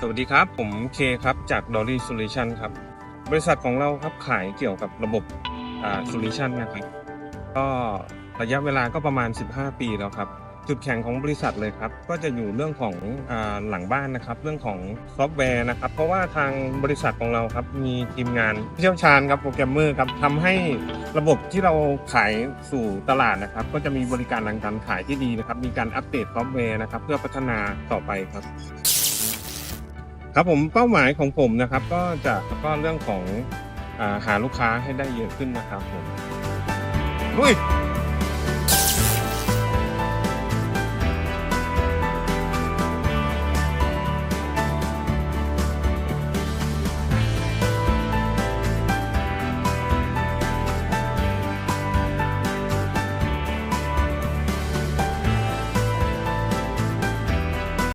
สวัสดีครับ ผมเคครับ จาก Dolly Solution ครับ บริษัทของเราครับขายเกี่ยวกับระบบอ่า Solution นะครับ ก็ระยะเวลาก็ประมาณ 15 ปีแล้วครับ จุดแข็งของบริษัทเลยครับ ก็จะอยู่เรื่องของอาหลังบ้านนะครับ เรื่องของซอฟต์แวร์นะครับ เพราะว่าทางบริษัทของเราครับ มีทีมงานเชี่ยวชาญครับ โปรแกรมเมอร์ครับทำให้ระบบที่เราขายสู่ตลาดนะครับ ก็จะมีบริการทางการขายที่ดีนะครับ มีการอัปเดตซอฟต์แวร์นะครับ เพื่อพัฒนาต่อไปครับ ครับผมเป้าหมายของผมนะครับ ก็จะก็เรื่องของอาหาลูกค้าให้ได้เยอะขึ้นนะครับผมอุ้ย